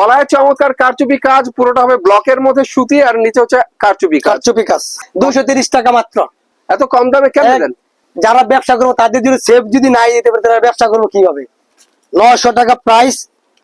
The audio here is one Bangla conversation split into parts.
গলায় চমৎকার কারচুপি কাজ পুরোটা হবে ব্লকের মধ্যে সুতি আর নিচে হচ্ছে কারচুপি কারচুপি কাজ। দুশো তিরিশ টাকা মাত্র। এত কম দামে কেন দেন? যারা ব্যবসা করব তাদের যদি সেফ যদি নাই দিতে পারে তারা ব্যবসা করব কীভাবে? নশো টাকা প্রাইস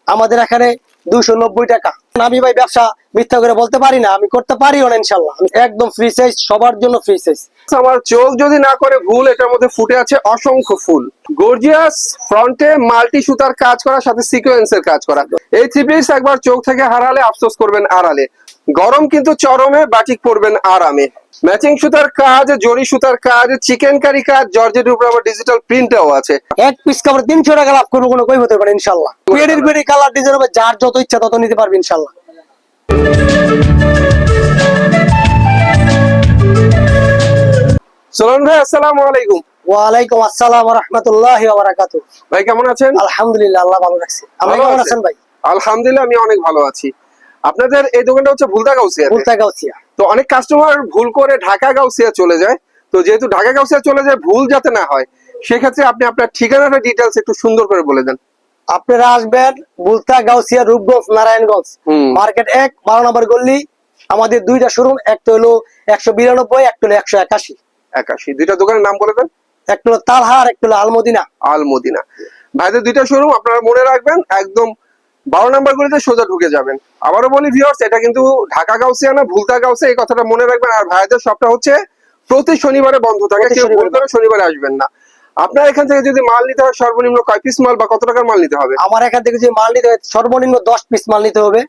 আমাদের এখানে দুশো নব্বই টাকা। আমি ভাই ব্যবসা মিথ্যা করে বলতে পারি না, আমি করতে পারি না ইনশাল্লাহ। একদম ফ্রি সাইজ সবার জন্য ফ্রি সাইজ আমার চোখ যদি না করে ভুল, এটার মধ্যে ফুটে আছে অসংখ্য ফুল। গর্জিয়াস ফ্রন্টে মাল্টি সুতার কাজ করা, সাথে সিকোয়েন্সের কাজ করা। এই থ্রি পিস একবার চোখ থেকে হারালে, আফসোস করবেন আড়ালে। গরম কিন্তু চরমে বাটিক পরবেন আরামে। ম্যাচিং সুতার কাজ জরি সুতার কাজ চিকেন কারি কাজ জর্জের উপরে আবার ডিজিটাল প্রিন্টও আছে। এক পিস কাপড় তিনশো টাকা লাভ করব কোনো কই হতে পারে ইনশাল্লাহ। পেড়ির পেড়ি কালার ডিজাইন হবে যার যত ইচ্ছা তত নিতে পারবে ইনশাল্লাহ। সোলান ভাই আসসালামু আলাইকুম। ওয়ালাইকুম আসসালাম রহমতুল্লাহ বারাকাত ভাই কেমন আছেন? আলহামদুলিল্লাহ আল্লাহ ভালো রাখছে। আপনি কেমন? আছেন ভাই? আলহামদুলিল্লাহ আমি অনেক ভালো আছি। আপনাদের এই দোকানটা হচ্ছে ভুলতা গাউসিয়া ভুলতা গাউছিয়া তো অনেক কাস্টমার ভুল করে ঢাকা গাউসিয়া চলে যায়। তো যেহেতু ঢাকা গাউসিয়া চলে যায় ভুল যাতে না হয় সেক্ষেত্রে আপনি আপনার ঠিকানাটা ডিটেলস একটু সুন্দর করে বলে দেন। আপনারা আসবেন বুলতা গাউসিয়া রূপগঞ্জ নারায়ণগঞ্জ। মার্কেট এক বারো নম্বর গল্লি আমাদের দুইটা শোরুম একটা হলো একশো বিরানব্বই একটা হলো একশো একাশি। একাশি। দুইটা দোকানের নাম বলে দেন? একটা হলো তালহার একটা হলো আলমদিনা। আলমদিনা। ভাইদের দুইটা শোরুম আপনারা মনে রাখবেন একদম বারো নাম্বার গুলিতে সোজা ঢুকে যাবেন। আবারও বলি ভিউয়ার্স এটা কিন্তু ঢাকা গাউসিয়া না ভুলতা গাউসিয়া এই কথাটা মনে রাখবেন। আর ভাইদের সবটা হচ্ছে প্রতি শনিবারে বন্ধ থাকে কেউ ভুল। করে শনিবারে আসবেন না। আপনার এখান থেকে যদি মাল নিতে হয় সর্বনিম্ন কয় পিস মাল বা কত টাকার মাল নিতে হবে? আমার এখান থেকে যে মাল নিতে হয় সর্বনিম্ন দশ পিস মাল নিতে হবে।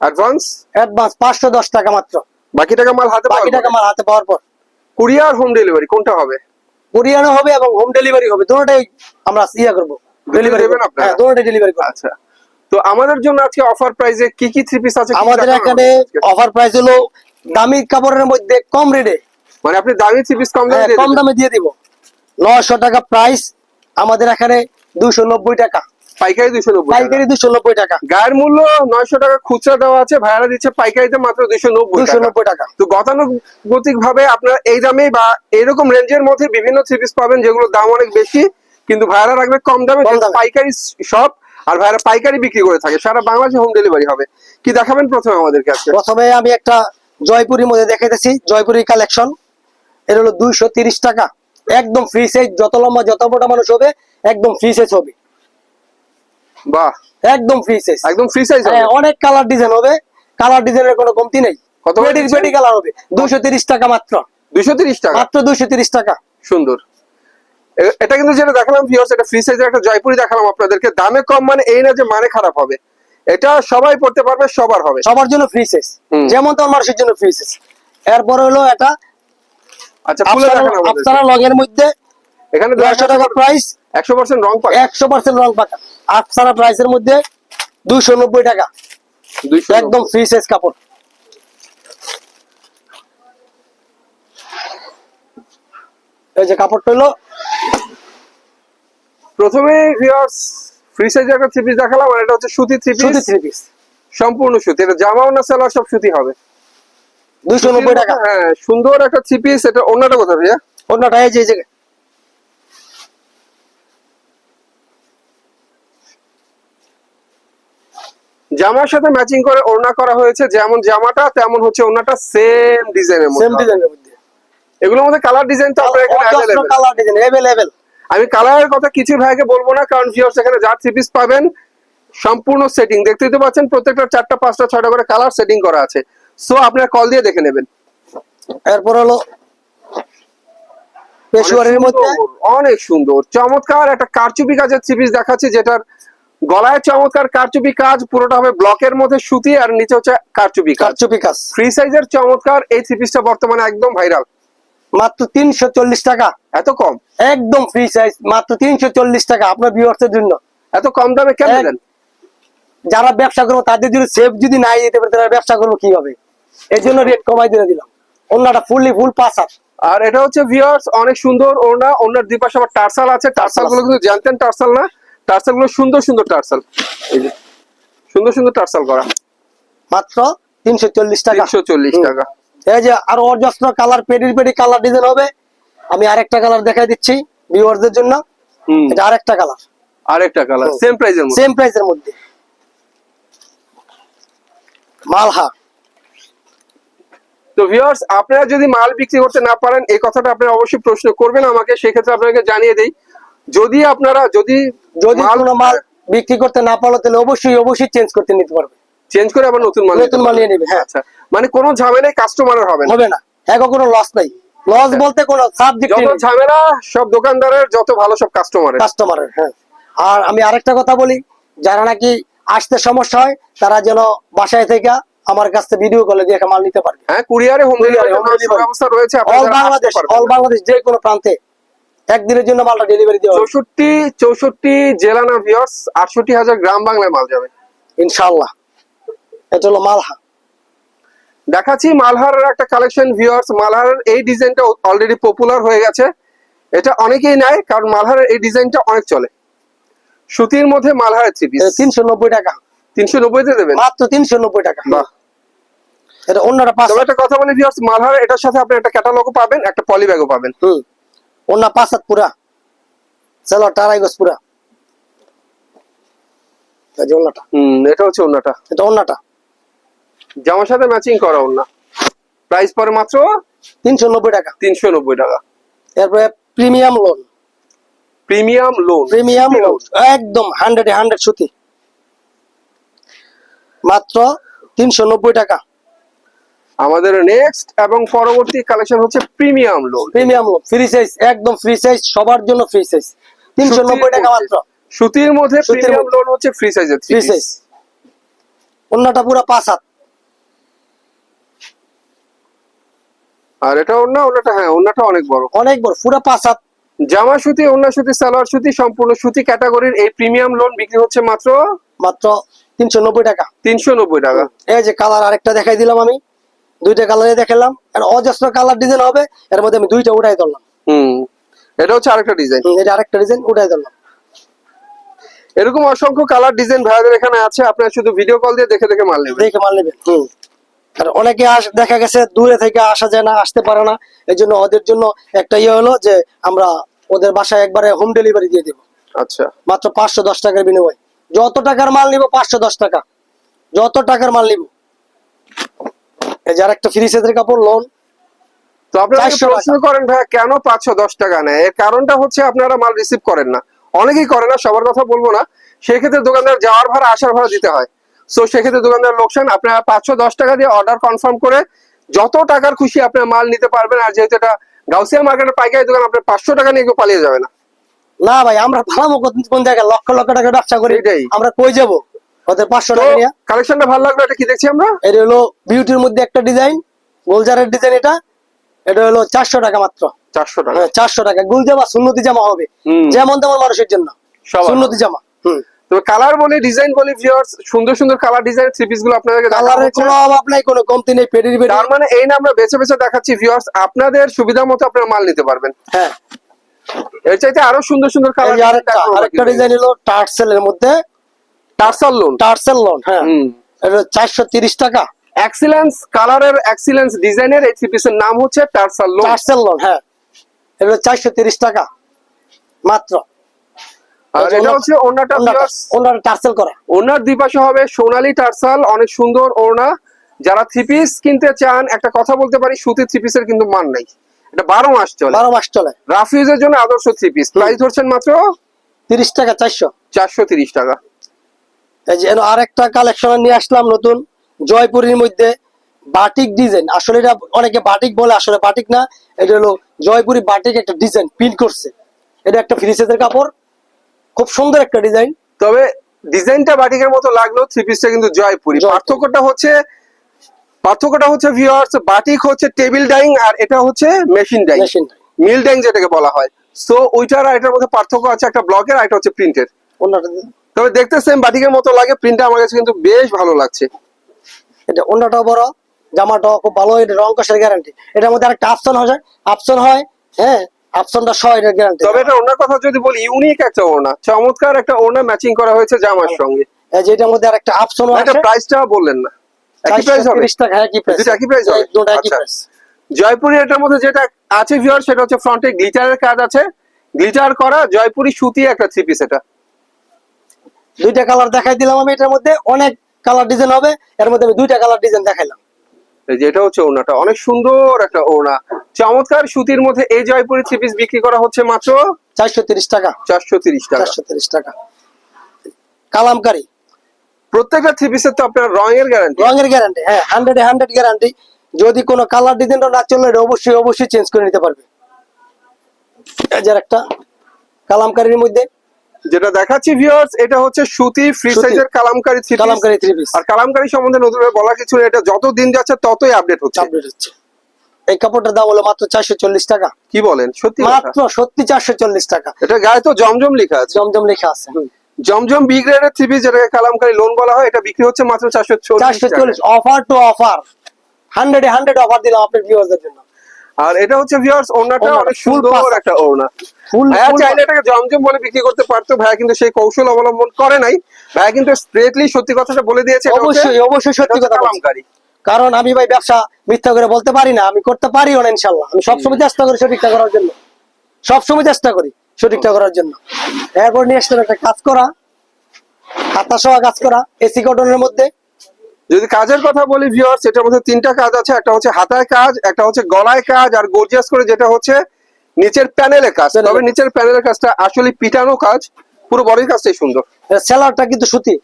অ্যাডভান্স অ্যাডভান্স পাঁচশো দশ টাকা মাত্র। বাকি টাকা মাল হাতে বাকি টাকা মাল হাতে পাওয়ার পর। কুরিয়ার হোম ডেলিভারি কোনটা হবে? কুরিয়ানো হবে এবং হোম ডেলিভারি হবে। দুটোটাই আমরা ইয়া করব। ডেলিভারি দেবেন আপনারা? হ্যাঁ দুটোটাই ডেলিভারি আচ্ছা। তো আমাদের জন্য আজকে অফার প্রাইসে কি কি থ্রি পিস আছে আমাদের এখানে অফার প্রাইস হলো দামি কাপড়ের মধ্যে কম রেটে মানে আপনি দামি থ্রি পিস কম দামে হ্যাঁ, কম দামে দিয়ে দিব। নশো টাকা প্রাইস আমাদের এখানে দুশো নব্বই টাকা। পাইকারি দুশো নব্বই পাইকারি দুশো নব্বই টাকা। গায়ের মূল্য নয়শো টাকা খুচরা দেওয়া আছে ভাড়া দিচ্ছে পাইকারিতে মাত্র দুশো নব্বই দুশো নব্বই টাকা। তো গতানুগতিক ভাবে আপনারা এই দামে বা এরকম রেঞ্জের মধ্যে বিভিন্ন থ্রি পিস পাবেন যেগুলোর দাম অনেক বেশি কিন্তু ভাড়া রাখবে কম দামে কম দামে। পাইকারি শপ আর ভাড়া পাইকারি বিক্রি করে থাকে। সারা বাংলাদেশে হোম ডেলিভারি হবে। কি দেখাবেন প্রথমে আমাদের কাছে প্রথমে আমি একটা জয়পুরির মধ্যে দেখাইতেছি জয়পুরি কালেকশন এটা হলো দুইশো টাকা। একদম ফ্রি সাইজ যত লম্বা যত মোটা মানুষ হবে একদম ফ্রি সাইজ হবে। বাহ। একদম ফ্রি সাইজ একদম ফ্রি সাইজ হ্যাঁ অনেক কালার ডিজাইন হবে। কালার ডিজাইনের কোনো কমতি নেই। কত? পেটি কালার হবে। দুশো তিরিশ টাকা মাত্র। দুশো তিরিশ টাকা? মাত্র দুশো তিরিশ টাকা। সুন্দর। এটা কিন্তু যেটা দেখালাম ভিউয়ার্স এটা ফ্রি সাইজের একটা জয়পুরি দেখালাম আপনাদেরকে। দামে কম মানে এই না যে মানে খারাপ হবে। এটা সবাই পড়তে পারবে সবার হবে। সবার জন্য ফ্রি সাইজ। যেমন তোমার মানুষের জন্য ফ্রি সাইজ এরপর হলো এটা আচ্ছা খুলে দেখান আফসারা লগের মধ্যে এখানে নয়শো টাকা প্রাইস একশো পার্সেন্ট রং পাক। একশো পার্সেন্ট রং পাকা। আফসারা প্রাইসের মধ্যে দুশো নব্বই টাকা। দুইশো একদম ফ্রি সাইজ কাপড়। এই যে কাপড়টা হলো প্রথমে ভিউয়ার্স ফ্রি সাইজের একটা থ্রি পিস দেখালাম আর এটা হচ্ছে সুতি থ্রি পিস থ্রি পিস সম্পূর্ণ সুতি। এটা জামাও না সেলার সব সুতি হবে। দুশো নব্বই টাকা। হ্যাঁ সুন্দর একটা থ্রি পিস এটা অন্যটা কোথায় ভাইয়া? অন্যটা এই যে এই জায়গায় জামার সাথে ম্যাচিং করে ওড়না করা হয়েছে। যেমন জামাটা তেমন হচ্ছে ওড়নাটা সেম ডিজাইনের মধ্যে হবে। ডিজাইনের মধ্যে। এগুলোর মধ্যে কালার ডিজাইন তো আপনার এখানে। কালার ডিজাইন অ্যাভেলেবেল আমি কালারের কথা কিছু ভাইকে বলব না কারণ ভিউয়ার্স এখানে যা থ্রি পিস পাবেন সম্পূর্ণ সেটিং দেখতেই তো পাচ্ছেন প্রত্যেকটা চারটা পাঁচটা ছয়টা করে কালার সেটিং করা আছে। সো আপনারা কল দিয়ে দেখে নেবেন। এরপর হলো পেশোয়ারের অনেক মধ্যে। সুন্দর, অনেক সুন্দর চমৎকার একটা কারচুপি কাজের থ্রি পিস দেখাচ্ছি যেটার গলায় চমৎকার কারচুপি কাজ পুরোটা হবে ব্লকের মধ্যে সুতি আর নিচে হচ্ছে কারচুপি কাজ। কারচুপি কাজ। ফ্রি সাইজের চমৎকার এই থ্রি পিসটা বর্তমানে একদম ভাইরাল মাত্র তিনশো চল্লিশ টাকা। এত কম? একদম ফ্রি সাইজ মাত্র তিনশো চল্লিশ টাকা আপনার ভিউয়ার্সের জন্য। এত কম দামে কেন দেন? যারা ব্যবসা করব তাদের যদি সেফ যদি নাই দিতে পারে তারা ব্যবসা করব কীভাবে? এই জন্য রেট কমাই দিয়ে দিলাম। অন্যটা ফুললি ফুল পাস আপ আর এটা হচ্ছে ভিউয়ার্স অনেক সুন্দর ওনা ওনার দুই পাশে আবার টার্সাল আছে। টার্সালগুলো কিন্তু জানতেন টার্সাল না। টার্সালগুলো সুন্দর সুন্দর টার্সাল। এই যে সুন্দর সুন্দর টার্সাল করা। মাত্র তিনশো চল্লিশ টাকা। তিনশো চল্লিশ। টাকা। এই যে আরও অজস্র কালার পেডির পেডি কালার ডিজাইন হবে। আমি আরেকটা কালার দেখাই দিচ্ছি ভিউয়ারদের জন্য। এটা আরেকটা কালার। আরেকটা কালার। সেম প্রাইজের মধ্যে। সেম প্রাইসের মধ্যে। মালহা। তো ভিউয়ার্স আপনারা যদি মাল বিক্রি করতে না পারেন এই কথাটা আপনারা অবশ্যই প্রশ্ন করবেন আমাকে সেক্ষেত্রে আপনাকে জানিয়ে দেই। যদি আপনারা যদি যদি মাল কোনো মাল বিক্রি করতে না পারল তাহলে অবশ্যই অবশ্যই চেঞ্জ করতে নিতে পারবে। চেঞ্জ করে আবার নতুন মাল নতুন মাল নিয়ে নেবে, হ্যাঁ। আচ্ছা মানে কোনো ঝামেলাই কাস্টমারের হবে না। হবে না। এখন কোনো লস নাই। লস বলতে কোনো সাবজেক্ট যত ঝামেলা সব দোকানদারের যত ভালো সব কাস্টমারের কাস্টমারের হ্যাঁ। আর আমি আরেকটা কথা বলি যারা নাকি আসতে সমস্যা হয় তারা যেন বাসায় থেকে আমার কাছ ভিডিও কলে দিয়ে মাল নিতে পারবে। হ্যাঁ কুরিয়ারে হোম ডেলিভারি। ব্যবস্থা রয়েছে অল বাংলাদেশ অল বাংলাদেশ যে কোনো প্রান্তে। একদিনের জন্য মালটা ডেলিভারি দেওয়া চৌষট্টি চৌষট্টি জেলা না ভিউয়ার্স আটষট্টি হাজার গ্রাম বাংলায় মাল যাবে। ইনশাআল্লাহ। এটা হলো মালহা। দেখাচ্ছি মালহারের একটা কালেকশন ভিউয়ার্স মালহারের এই ডিজাইনটা অলরেডি পপুলার হয়ে গেছে। এটা অনেকেই নেয় কারণ মালহারের এই ডিজাইনটা অনেক চলে। সুতির মধ্যে মালহারের থ্রি পিস তিনশো নব্বই টাকা। তিনশো নব্বইতে দেবেন? মাত্র তিনশো নব্বই টাকা। এটা অন্যটা পাঁচ একটা কথা বলি ভিউয়ার্স মালহারের এটার সাথে আপনি একটা ক্যাটালগও পাবেন একটা পলি ব্যাগও পাবেন। হুম। অন্য পাঁচ হাত পুরা। চলো টারাই গছ পুরা। যে অন্যটা। হুম এটা হচ্ছে অন্যটা। এটা অন্যটা। জামার সাথে ম্যাচিং করা অন্য প্রাইস পরে মাত্র তিনশো নব্বই টাকা। তিনশো নব্বই টাকা। এরপরে premium lawn premium lawn premium lawn একদম হান্ড্রেড হান্ড্রেড সুতি। মাত্র তিনশো নব্বই টাকা। আমাদের নেক্সট এবং পরবর্তী কালেকশন হচ্ছে premium lawn premium lawn free size একদম ফ্রি সাইজ সবার জন্য ফ্রি সাইজ তিনশো নব্বই টাকা মাত্র। সুতির মধ্যে প্রিমিয়াম লোন হচ্ছে ফ্রি সাইজের ফ্রি সাইজ অন্যটা পুরো পাঁচ হাত। আর এটা অন্য অন্যটা হ্যাঁ অন্যটা অনেক বড়। অনেক বড় পুরো পাঁচ হাত। জামা সুতি সুতি সালোয়ার সুতি সম্পূর্ণ সুতি ক্যাটাগরির এই প্রিমিয়াম লোন বিক্রি হচ্ছে মাত্র মাত্র তিনশো নব্বই টাকা। তিনশো নব্বই টাকা। এই যে কালার আরেকটা দেখাই দিলাম আমি। দুইটা কালারে দেখালাম। আর অজস্র কালার ডিজাইন হবে এর মধ্যে আমি দুইটা উঠাই ধরলাম। হুম এটা হচ্ছে আরেকটা ডিজাইন এটা আরেকটা ডিজাইন উঠাই ধরলাম। এরকম অসংখ্য কালার ডিজাইন ভাইয়াদের এখানে আছে আপনারা শুধু ভিডিও কল দিয়ে দেখে দেখে মাল নেবেন। দেখে মাল নেবেন হুম। আর অনেকে আস দেখা গেছে দূরে থেকে আসা যায় না আসতে পারে না। এই জন্য ওদের জন্য একটা ইয়ে হলো যে আমরা ওদের বাসায় একবারে হোম ডেলিভারি দিয়ে দেবো। আচ্ছা। মাত্র পাঁচশো দশ টাকার বিনিময়। যত টাকার মাল নিব পাঁচশো দশ টাকা। যত টাকার মাল নিব। এই যে আরেকটা ফ্রি সেটের কাপড় লোন তো আপনারা যদি 400 প্রশ্ন করেন কেন পাঁচশো দশ টাকা নেয়? এর কারণটা হচ্ছে আপনারা মাল রিসিভ করেন না। অনেকেই করে না সবার কথা বলব না। সেক্ষেত্রে দোকানদার যাওয়ার ভাড়া আসার ভাড়া দিতে হয়। সো সেক্ষেত্রে দোকানদার লোকসান আপনারা পাঁচশো দশ টাকা দিয়ে অর্ডার কনফার্ম করে যত টাকার খুশি আপনার মাল নিতে পারবেন। আর যেহেতু এটা গাউসিয়া মার্কেটের পাইকারি দোকান আপনার পাঁচশো টাকা নিয়ে কেউ পালিয়ে যাবে না। না ভাই আমরা ভালো কোন জায়গায় লক্ষ লক্ষ টাকা ব্যবসা করি আমরা কই যাব? ওদের পাঁচশো টাকা নিয়ে। কালেকশনটা ভালো লাগল এটা কি দেখছি আমরা? এটা হলো বিউটির মধ্যে একটা ডিজাইন গোলজারের ডিজাইন এটা। এটা হলো চারশো টাকা মাত্র। চারশো টাকা। হ্যাঁ চারশো টাকা। গুল জামা সুন্নতি জামা হবে। যেমন তেমন মানুষের জন্য। সুন্নতি জামা। হুম। তবে কালার বলি ডিজাইন বলি ভিউয়ার্স সুন্দর সুন্দর কালার ডিজাইন থ্রি পিসগুলো আপনাদেরকে কালারের কোনো অভাব নাই কোনো কমতি নেই পেডির পেডি তার মানে এই না আমরা বেছে বেছে দেখাচ্ছি ভিউয়ার্স আপনাদের সুবিধা মতো আপনারা মাল নিতে পারবেন। হ্যাঁ। এর চাইতে আরও সুন্দর সুন্দর কালার আরেকটা ডিজাইন হলো টার্সেলের মধ্যে। টার্সাল লোন টার্সেল লোন হ্যাঁ। এটা চারশো তিরিশ টাকা। এক্সিলেন্স কালারের এক্সিলেন্স ডিজাইনের এই থ্রি পিসের নাম হচ্ছে টার্সাল লোন টার্সেল লোন হ্যাঁ। এটা চারশো তিরিশ টাকা। মাত্র। আর এটা হচ্ছে ওনাটা ওনার টার্সেল করা। ওনার দুই পাশে হবে সোনালী টার্সাল অনেক সুন্দর যারা থ্রি পিস কিনতে চান একটা কথা বলতে পারি সুতি থ্রি পিসের কিন্তু মান নাই। এটা বারো মাস চলে। বারো মাস চলে। রাফ জন্য আদর্শ থ্রি পিস প্রাইস ধরছেন মাত্র তিরিশ টাকা চারশো। চারশো তিরিশ টাকা। এই যে আরেকটা কালেকশন নিয়ে আসলাম নতুন জয়পুরের মধ্যে বাটিক ডিজাইন আসলে এটা অনেকে বাটিক বলে আসলে বাটিক না। এটা হলো জয়পুরি বাটিক একটা ডিজাইন প্রিন্ট করছে। এটা একটা ফ্রি সাইজের কাপড়। খুব সুন্দর একটা ডিজাইন। তবে ডিজাইনটা বাটিকের মতো লাগল থ্রি পিসটা কিন্তু জয়পুরি। পার্থক্যটা হচ্ছে পার্থক্যটা হচ্ছে ভিউয়ার্স বাটিক হচ্ছে টেবিল ডাইং আর এটা হচ্ছে machine dyeing machine mill dyeing যেটাকে বলা হয়। সো ওইটার আর এটার মধ্যে পার্থক্য আছে একটা ব্লকের আর একটা হচ্ছে প্রিন্টের তবে দেখতে সেম বাটিকের মতো লাগে প্রিন্টটা আমার কাছে কিন্তু বেশ ভালো লাগছে। এটা অন্যটাও বড় জামাটাও খুব ভালো এটা রং কষের গ্যারান্টি এটার মধ্যে আরেকটা আপশন হয় আপশন হয় হ্যাঁ সহ এটার গ্যারান্টি তবে এটা কথা যদি বলি ইউনিক একটা ওড়না। চমৎকার একটা ওড়না ম্যাচিং করা হয়েছে জামার সঙ্গে। এই যে এটার মধ্যে আরেকটা আপশন এটা আছে। প্রাইসটা বললেন না। একই প্রাইস হবে? 430 টাকা একই প্রাইস একই price হবে? দুটো একই আচ্ছা। প্রাইস জয়পুরি এটার মধ্যে যেটা আছে ভিউয়ার সেটা হচ্ছে ফ্রন্টে গ্লিটারের কাজ আছে। গ্লিটার করা জয়পুরি সুতি একটা থ্রি পিস এটা। দুইটা কালার দেখাই দিলাম আমি এটার মধ্যে। অনেক কালার ডিজাইন হবে। এর মধ্যে আমি দুইটা কালার ডিজাইন দেখাইলাম। এই যে এটা হচ্ছে ওড়নাটা। অনেক সুন্দর একটা ওড়না। চমৎকার সুতির মধ্যে এই জয়পুরি থ্রি পিস বিক্রি করা হচ্ছে মাত্র চারশো তিরিশ টাকা। চারশো তিরিশ টাকা। চারশো তিরিশ টাকা। কালামকারি। প্রত্যেকটা থ্রি পিসের তো আপনার রঙের গ্যারান্টি রঙের গ্যারান্টি হ্যাঁ হান্ড্রেড হান্ড্রেড গ্যারান্টি যদি কোনো কালার ডিজাইনটা না চলে অবশ্যই অবশ্যই চেঞ্জ করে নিতে পারবে। একটা কালামকারির মধ্যে। যেটা দেখাচ্ছি ভিউয়ার্স এটা হচ্ছে সুতি ফ্রি সাইজের Kalamkari three Kalamkari three piece আর কালামকারি সম্বন্ধে নতুন বলা কিছু নেই, এটা যত দিন যাচ্ছে ততই আপডেট হচ্ছে। আপডেট হচ্ছে। এই কাপড়টার দাম হলো মাত্র চারশো চল্লিশ টাকা। কি বলেন? সত্যি মাত্র সত্যি চারশো চল্লিশ টাকা। এটা গায়ে তো জমজম লেখা আছে। জমজম লেখা আছে। জমজম বি গ্রেডের থ্রি পিস যেটাকে কালামকারি লোন বলা হয় এটা বিক্রি হচ্ছে মাত্র চারশো চারশো চল্লিশ offer to offer hundred hundred offer দিলাম আপনার ভিউয়ারদের জন্য। আর এটা হচ্ছে ভিউয়ার্স ওড়নাটা অনেক সুন্দর একটা ওড়না। ভাইয়া চাইলে এটাকে জমজম বলে বিক্রি করতে পারতো ভাইয়া কিন্তু সেই কৌশল অবলম্বন করে নাই। ভাইয়া কিন্তু স্ট্রেটলি সত্যি কথাটা বলে দিয়েছে অবশ্যই অবশ্যই সত্যি কথা। কালামকারি। কারণ আমি ভাই ব্যবসা মিথ্যা করে বলতে পারি না আমি করতে পারিও না ইনশাল্লাহ আমি সবসময় চেষ্টা করি সঠিকটা করার জন্য। সবসময় চেষ্টা করি সঠিকটা করার জন্য। এরপর নিয়ে আসলাম একটা কাজ করা হাতা সহ কাজ করা এসি কটনের মধ্যে। যদি কাজের কথা বলি ভিউয়ার্স এটার মধ্যে তিনটা কাজ আছে। একটা হচ্ছে হাতায় কাজ একটা হচ্ছে গলায় কাজ আর গর্জিয়াস করে যেটা হচ্ছে নিচের প্যানেলে কাজ। তবে নিচের প্যানেলের কাজটা আসলে পিটানো কাজ পুরো বডির কাজটাই সুন্দর। সেলারটা কিন্তু সুতি।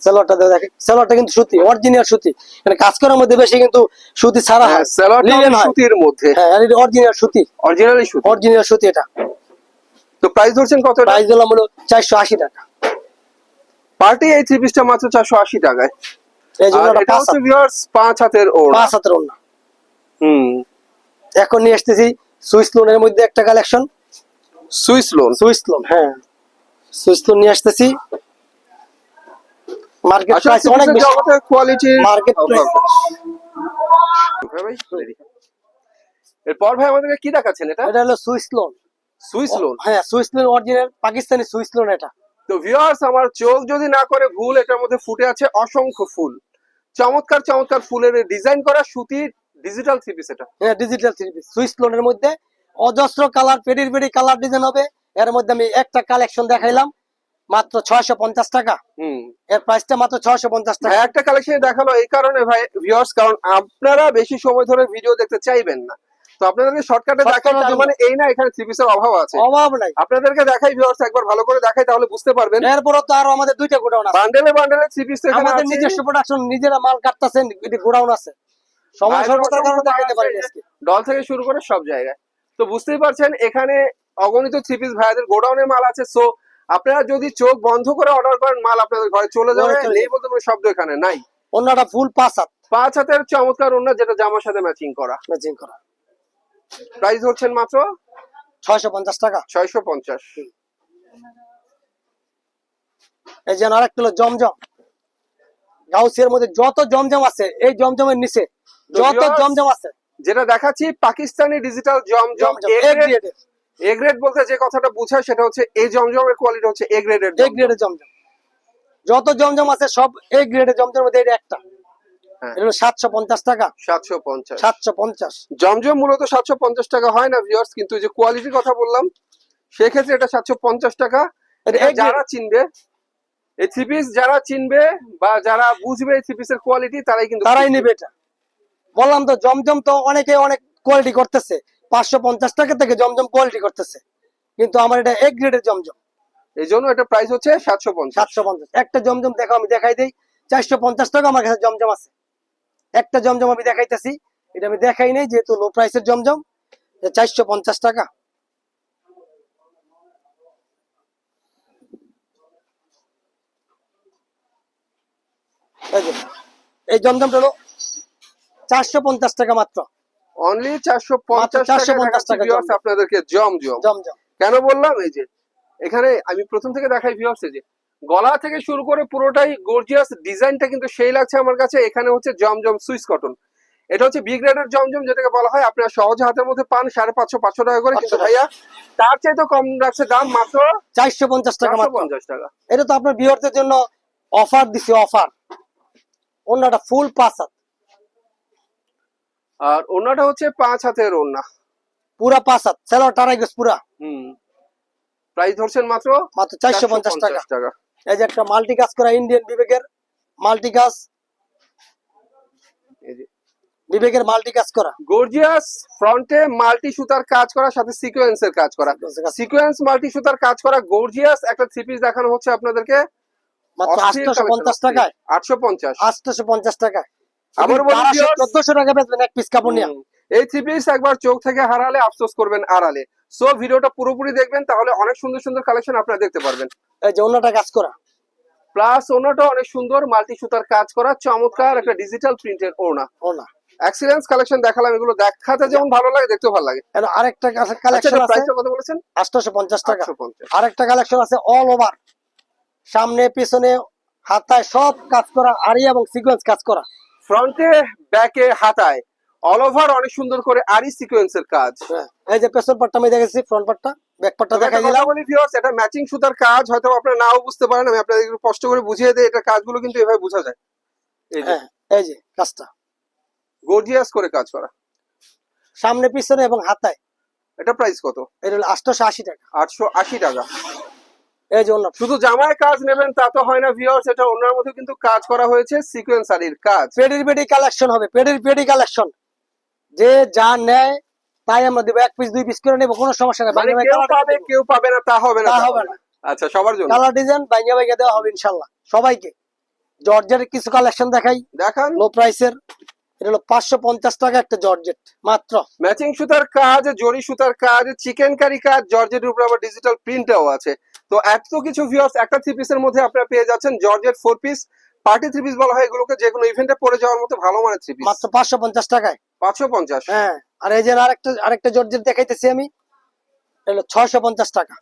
সেলারটা দেখে সেলারটা কিন্তু সুতি অরিজিনাল সুতি। মানে কাজ করার মধ্যে বেশি কিন্তু সুতি ছাড়া হয় স্যালাডটা সুতির মধ্যে। হ্যাঁ অরিজিনাল সুতি। অরিজিনালি সুতি। অরিজিনাল সুতি এটা। তো প্রাইস ধরছেন কত প্রাইস দিলাম হলো চারশো আশি টাকা। পার্টি এই থ্রি পিসটা মাত্র চারশো আশি টাকায়। এই জন্য আর এটা হচ্ছে ভিউয়ার্স পাঁচ হাতের ওড়না। পাঁচ হাতের ওড়না। হুম। এখন নিয়ে আসতেছি সুইস লোনের মধ্যে একটা collection Swiss lawn? Swiss lawn হ্যাঁ। সুইস লোন নিয়ে আসতেছি। মার্কেট প্রাইস অনেক বেশি। জগতে কোয়ালিটি Market price। এরপর ভাই আমাদেরকে কি দেখাচ্ছেন এটা? এটা হলো সুইস লোন। Swiss lawn? হ্যাঁ Swiss lawn original Pakistani Swiss lawn এটা। তো ভিউয়ার্স আমার চোখ যদি না করে ভুল এটার মধ্যে ফুটে আছে অসংখ্য ফুল। চমৎকার চমৎকার ফুলের ডিজাইন করা সুতির ডিজিটাল থ্রি পিস এটা। হ্যাঁ ডিজিটাল থ্রি পিস সুইস লোনের মধ্যে। অজস্র কালার পেডির পেডি কালার ডিজাইন হবে। এর মধ্যে আমি একটা কালেকশন দেখাইলাম মাত্র ছয়শো পঞ্চাশ টাকা। হম। এর প্রাইসটা মাত্র ছয়শো পঞ্চাশ টাকা। একটা কালেকশন দেখাল এই কারণে ভাই ভিউয়ার্স কারণ আপনারা বেশি সময় ধরে ভিডিও দেখতে চাইবেন না। তো আপনাদেরকে শর্টকাটে Shortcut দেখাই তার মানে এই না এখানে থ্রি পিসের অভাব আছে। অভাব নাই। আপনাদেরকে দেখাই ভিউয়ার্স একবার ভালো করে দেখাই তাহলে বুঝতে পারবেন। এরপরও তো আরও আমাদের দুইটা গোডাউন আছে। বান্ডেলে বান্ডেলে থ্রি পিস এখানে আমাদের নিজস্ব প্রোডাকশন নিজেরা মাল কাটতেছেন গোডাউন আছে। সময় স্বল্পতার কারণে দেখাতে পারি আজকে। ডল থেকে শুরু করে সব জায়গায়। তো বুঝতেই পারছেন এখানে অগণিত থ্রি পিস ভাইয়াদের গোডাউনে মাল আছে। সো আপনারা যদি চোখ বন্ধ করে অর্ডার করেন মাল আপনাদের ঘরে চলে যাবে। নেই বলতে কোনো শব্দ এখানে নাই। অন্যটা ফুল পাঁচ হাত। পাঁচ হাতের চমৎকার অন্য যেটা জামার সাথে ম্যাচিং করা। ম্যাচিং করা। প্রাইস হচ্ছেন মাত্র? ছয়শো পঞ্চাশ টাকা। ছয়শো পঞ্চাশ। এই যেন জমজম। গাউসিয়ার মধ্যে যত জমজম আছে এই জমজমের নিচে যত জমজম আছে। যেটা দেখাচ্ছি Pakistani digital Zamzam A grade বলতে যে কথাটা বোঝায় সেটা হচ্ছে এই জমজমের কোয়ালিটি হচ্ছে এ গ্রেডের এ গ্রেডের জমজম। যত জমজম আছে সব এ গ্রেডের জমজমের মধ্যে এটা একটা। হ্যাঁ। সাতশো পঞ্চাশ টাকা। সাতশো পঞ্চাশ। সাতশো পঞ্চাশ। জমজম মূলত সাতশো পঞ্চাশ টাকা হয় না ভিউয়ার্স কিন্তু যে কোয়ালিটির কথা বললাম সেক্ষেত্রে এটা সাতশো পঞ্চাশ টাকা। যারা চিনবে এই থ্রি পিস যারা চিনবে বা যারা বুঝবে এই থ্রি পিসের কোয়ালিটি তারাই কিন্তু তারাই নেবে এটা। বললাম তো জমজম তো অনেকে অনেক কোয়ালিটি করতেছে। পাঁচশো পঞ্চাশ টাকা থেকে জমজম কোয়ালিটি করতেছে। কিন্তু আমার এটা এক গ্রেডের জমজম। এই জন্য এটা প্রাইস হচ্ছে সাতশো পঞ্চাশ। সাতশো পঞ্চাশ। একটা জমজম দেখো আমি দেখাই দিই। চারশো পঞ্চাশ টাকা আমার কাছে জমজম আছে। একটা জমজম আমি দেখাইতেছি। এটা আমি দেখাই নাই যেহেতু লো প্রাইসের জমজম চারশো পঞ্চাশ টাকা। এই জমজমটা হলো চারশো পঞ্চাশ টাকা মাত্র। অনলি চারশো পঞ্চাশ মাত্র 450 টাকা। আপনাদেরকে জমজম। জমজম। কেন বললাম? এই যে এখানে আমি প্রথম থেকে দেখাই ভিউয়ার্স যে গলা থেকে শুরু করে পুরোটাই গর্জিয়াস ডিজাইনটা কিন্তু সেই লাগছে আমার কাছে। এখানে হচ্ছে জমজম সুইস কটন এটা হচ্ছে বি গ্রেডের জমজম যেটাকে বলা হয়। আপনার সহজে হাতের মধ্যে পান সাড়ে পাঁচশো পাঁচশো টাকা করে কিন্তু ভাইয়া। তার চাইতে কম রাখছে দাম মাত্র চারশো পঞ্চাশ টাকা পঞ্চাশ টাকা। এটা তো আপনার বিহারদের জন্য অফার দিছি অফার অন্যটা ফুল পাঁচ হাত। আর ওনাটা হচ্ছে পাঁচ হাতের ওনা পুরা পাঁচ হাত। সেলো টারাই গেছে পুরা। হুম। প্রাইস ধরছেন মাত্র মাত্র চারশো পঞ্চাশ টাকা। এই যে একটা মাল্টি কাজ করা ইন্ডিয়ান বিবেকের মাল্টি কাজ বিবেকের মাল্টি কাজ করা। গর্জিয়াস ফ্রন্টে মাল্টি সুতার কাজ করা সাথে সিকোয়েন্সের কাজ করা। সিকোয়েন্স মাল্টি সুতার কাজ করা গর্জিয়াস একটা থ্রি পিস দেখানো হচ্ছে আপনাদেরকে। মাত্র আটশো পঞ্চাশ টাকায়। আটশো পঞ্চাশ। আটশো পঞ্চাশ টাকায়। আবার বলি viewers- চোদ্দশো টাকা বেচবেন এক পিস কাপড় নিয়ে। এই থ্রি পিস একবার চোখ থেকে হারালে আফসোস করবেন আড়ালে। সো ভিডিওটা পুরোপুরি দেখবেন তাহলে অনেক সুন্দর সুন্দর কালেকশন আপনারা দেখতে পারবেন। এই যে অন্যটা কাজ করা। প্লাস ওনাটা অনেক সুন্দর মাল্টি সুতার কাজ করা চমৎকার একটা ডিজিটাল প্রিন্টের ওনা ও না এক্সিলেন্স কালেকশন দেখালাম এগুলো দেখাতে যেমন ভালো লাগে দেখতে ভালো লাগে। আরেকটা আচ্ছা কালেকশন আছে। প্রাইসটা কত বলেছেন? আটশো পঞ্চাশ টাকা। আটশো পঞ্চাশ আরেকটা কালেকশন আছে অল ওভার সামনে পিছনে হাতায় সব কাজ করা আরি এবং সিকোয়েন্স কাজ করা। ফ্রন্টে ব্যাকে হাতায়। অল ওভার অনেক সুন্দর করে আরি সিকোয়েন্সের কাজ। হ্যাঁ, এই যে পেছন পাটটা আমি দেখেছি ফ্রন্ট পাটটা ব্যাক পাটটা তবে দেখাই দিলাম। বলি ভিউয়ার্স এটা ম্যাচিং সুতার কাজ হয়তো আপনারা নাও বুঝতে পারেন আমি আপনাদের একটু কষ্ট করে বুঝিয়ে দিই এটা কাজগুলো কিন্তু এভাবে বোঝা যায়। এই যে হ্যাঁ এই যে কাজটা। গর্জিয়াস করে কাজ করা। সামনে পিছনে এবং হাতায়। এটা প্রাইস কত? এটা হলো আটশোশো আশি টাকা। আটশো আশি টাকা। এই যে শুধু জামায় কাজ নেবেন তা তো হয় না ভিউয়ার্স এটা অন্যের মধ্যে কিন্তু কাজ করা হয়েছে সিকোয়েন্স আরির কাজ। পেডির পেডি কালেকশন হবে পেডির পেডি কালেকশন যে যা নেয় তাই আমরা দেবো। এক পিস দুই পিস করে নেব কোনো সমস্যা নেই। মানে কেউ পাবে কেউ পাবে না তা হবে না তা হবে না। আচ্ছা সবার জন্য। কালার ডিজাইন বাইঙ্গা বাইঙ্গা দেওয়া হবে ইনশাল্লাহ। সবাইকে। জর্জের কিছু কালেকশন দেখাই। দেখান। লো প্রাইসের এটা হলো পাঁচশো পঞ্চাশ টাকা একটা জর্জেট মাত্র। ম্যাচিং সুতার কাজ জরি সুতার কাজ চিকেন কারি কাজ জর্জেটের উপরে আবার ডিজিটাল প্রিন্টও আছে। তো এত কিছু ভিউয়ার্স একটা থ্রি পিসের মধ্যে আপনারা পেয়ে যাচ্ছেন georgette four piece party three piece বলা হয় এগুলোকে যে কোনো ইভেন্টে পরে যাওয়ার মতো ভালো মানের থ্রি পিস মাত্র পাঁচশো পঞ্চাশ টাকায়। পাঁচশো পঞ্চাশ। হ্যাঁ আর এই যে আরেকটা আরেকটা জর্জেট দেখাইতেছি আমি এটা হলো ছয়শো পঞ্চাশ টাকা।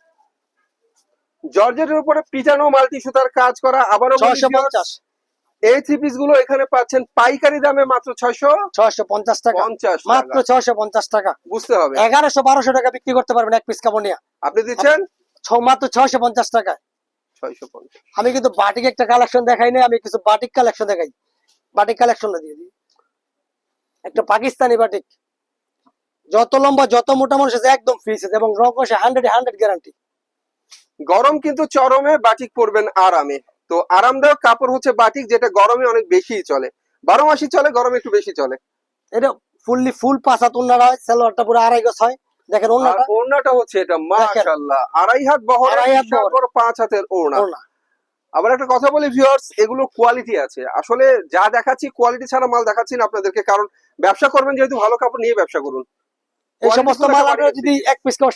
জর্জেটের উপরে পিটানো মাল্টি সুতার কাজ করা আবারও ছয়শো পঞ্চাশ। এই থ্রি পিসগুলো এখানে পাচ্ছেন পাইকারি দামে মাত্র ছয়শো ছয়শো পঞ্চাশ টাকা। পঞ্চাশ মাত্র ছয়শো পঞ্চাশ টাকা। বুঝতে হবে। এগারোশো বারোশো টাকা বিক্রি করতে পারবেন এক পিস কাপড় নিয়ে। আপনি দিচ্ছেন? মাত্র ছয়শো পঞ্চাশ টাকায় ছয়শো পঞ্চাশ। আমি কিন্তু বাটিক একটা কালেকশন দেখাই নাই আমি কিছু বাটিক কালেকশন দেখাই। বাটিক কালেকশনটা দিয়ে দিই। একটা পাকিস্তানি বাটিক যত লম্বা যত মোটা মানুষ আছে একদম ফ্রি সাইজ এবং রং কষে হান্ড্রেড হান্ড্রেড গ্যারান্টি গরম কিন্তু চরমে বাটিক পরবেন আরামে। তো আরামদায়ক কাপড় হচ্ছে বাটিক যেটা গরমে অনেক বেশি চলে। বারো মাসই চলে গরমে একটু বেশি চলে। এটা ফুললি ফুল পাঁচা তুলনার হয় সালোয়ারটা পুরো আড়াই গজ হয়। দেখেন ওড়নাটা। হচ্ছে এটা মাশাআল্লাহ। আড়াই হাত বহর আড়াই হাত বহর। পাঁচ হাতের ওড়না। আবার একটা কথা বলি ভিউয়ার্স এগুলো কোয়ালিটি আছে। আসলে যা দেখাচ্ছি কোয়ালিটি ছাড়া মাল দেখাচ্ছি না আপনাদেরকে কারণ ব্যবসা করবেন যেহেতু ভালো কাপড় নিয়ে ব্যবসা করুন। এই সমস্ত মাল আপনারা যদি এক পিস কাপড়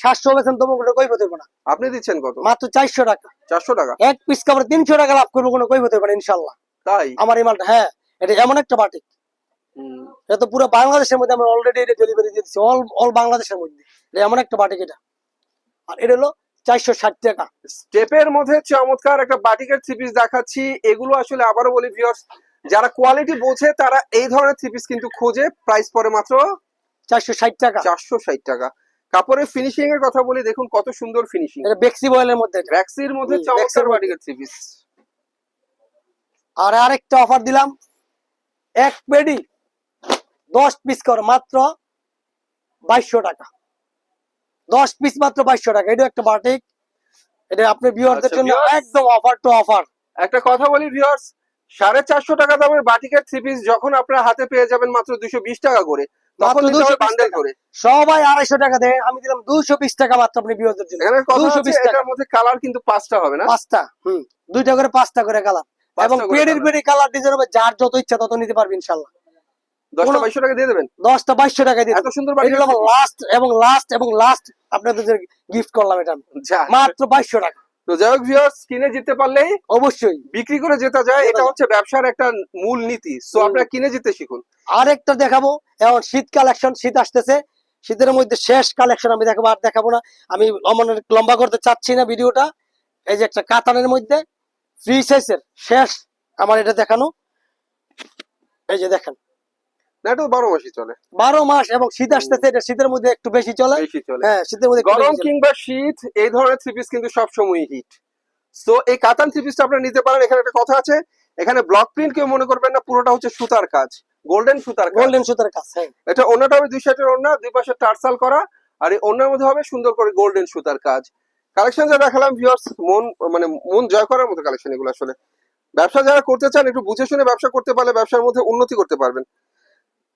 তবু কোনো কই হতে না। আপনি দিচ্ছেন কত? মাত্র চারশো টাকা। চারশো টাকা? এক পিস কাপড় তিনশো টাকা লাভ করব কোনো কই হতে পারে তাই? আমার এই মালটা হ্যাঁ এটা এমন একটা বাটিক। এটা তো পুরো বাংলাদেশের মধ্যে আমরা অলরেডি এটা ডেলিভারি দিয়ে দিচ্ছি অল অল বাংলাদেশের মধ্যে। এটা এমন একটা বাটিক এটা। আর এটা হলো চারশো ষাট টাকা। স্টেপের মধ্যে চমৎকার একটা বাটিকের থ্রি পিস দেখাচ্ছি। এগুলো আসলে আবারও বলি ভিউয়ার্স যারা কোয়ালিটি বোঝে তারা এই ধরনের থ্রি পিস কিন্তু খোঁজে। প্রাইস পরে মাত্র চারশো ষাট টাকা। চারশো ষাট টাকা। কাপড়ের ফিনিশিং এর কথা বলি দেখুন কত সুন্দর ফিনিশিং এটা বেক্সি বয়েলের মধ্যে এটা। মধ্যে চমৎকার বাটিকের থ্রি পিস আর আরেকটা অফার দিলাম। এক পেডি দশ পিস করে মাত্র বাইশশো টাকা। দশ পিস মাত্র বাইশশো টাকা। এটা একটা বাটিক। এটা আপনার ভিউয়ারদের আচ্ছা, জন্য একদম অফার টু অফার একটা কথা বলি ভিউয়ার্স সাড়ে চারশো টাকা দামের বাটিকের থ্রি পিস যখন আপনার হাতে পেয়ে যাবেন মাত্র দুশো বিশ টাকা করে তখন মাত্র 220 বান্ডেল টাকা। করে। সবাই আড়াইশো টাকা দেয় আমি দিলাম দুইশো বিশ টাকা মাত্র আপনি ভিউয়ারদের জন্য। দুশো বিশ টাকা। এটার মধ্যে কালার কিন্তু পাঁচটা হবে না? পাঁচটা হুম। দুইটা করে পাঁচটা করে কালার এবং পেডির পেডি কালার ডিজাইন হবে যার যত ইচ্ছা তত নিতে পারবে ইনশাল্লাহ। দশটা বাইশশো টাকা দিয়ে দেবেন? দশটা বাইশশো টাকা দিয়ে এত সুন্দর লাস্ট এবং লাস্ট এবং লাস্ট আপনাদের গিফট করলাম এটা। মাত্র বাইশশো টাকা। তো যাই হোক ভিউয়ার্স কিনে জিততে পারলেই অবশ্যই। বিক্রি করে জেতা যায়। এটা হচ্ছে ব্যবসার একটা মূল নীতি। So hmm. আপনারা কিনে জিততে শিখুন। আরেকটা দেখাবো। এখন শীত কালেকশন শীত আসতেছে। শীতের মধ্যে শেষ কালেকশন আমি দেখাবো আর দেখাবো না। আমি লম্বা করতে চাচ্ছি না ভিডিওটা। এই যে একটা কাতানের মধ্যে ফ্রি সাইজের শেষ আমার এটা দেখানো। এই যে দেখেন। এটা তো বারো মাসই চলে। বারো মাস এবং শীত আসতেছে এটা শীতের মধ্যে একটু বেশি চলে। বেশি চলে। হ্যাঁ শীতের মধ্যে গরম কিংবা শীত এই ধরনের থ্রি পিস কিন্তু সবসময় হিট সো এই কাতান থ্রি পিসটা আপনারা নিতে পারেন। এখানে একটা কথা আছে এখানে ব্লক প্রিন্ট কেউ মনে করবেন না পুরোটা হচ্ছে সুতার কাজ গোল্ডেন সুতার কাজ। গোল্ডেন সুতার কাজ হ্যাঁ। এটা হবে দুই সাইডের দুই পাশে টার্সাল করা আর এই মধ্যে হবে সুন্দর করে গোল্ডেন সুতার কাজ। কালেকশন যা দেখালাম ভিউয়ার্স মন মানে মন জয় করার মতো কালেকশন এগুলো আসলে। ব্যবসা যারা করতে চান একটু বুঝে শুনে ব্যবসা করতে পারলে ব্যবসার মধ্যে উন্নতি করতে পারবেন।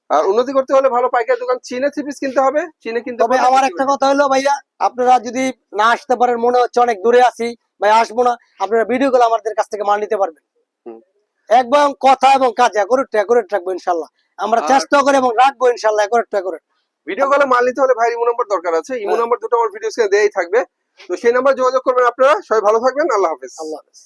আর উন্নতি করতে হলে ভালো পাইকারি দোকান চীনে থ্রি পিস কিনতে হবে চীনে কিনতে পারলে আমার একটা কথা হলো ভাইয়া আপনারা যদি না আসতে পারেন মনে হচ্ছে অনেক দূরে আছি ভাই আসব না আপনারা ভিডিও গুলো আমাদের কাছ থেকে মান নিতে পারবেন। একদম কথা এবং কাজ একরেট একরেট রাখব ইনশাল্লাহ। আমরা চেষ্টা করে এবং রাখব ইনশাল্লাহ একরেট একরেট। ভিডিও কলে মাল নিতে হলে ভাই ইমো নাম্বার দরকার আছে ইমো হ্যাঁ। নাম্বার দুটো আমার ভিডিও স্ক্রিনে দেয়াই থাকবে। তো সেই নাম্বার যোগাযোগ করবেন আপনারা সবাই ভালো থাকবেন আল্লাহ হাফেজ। আল্লাহ হাফেজ।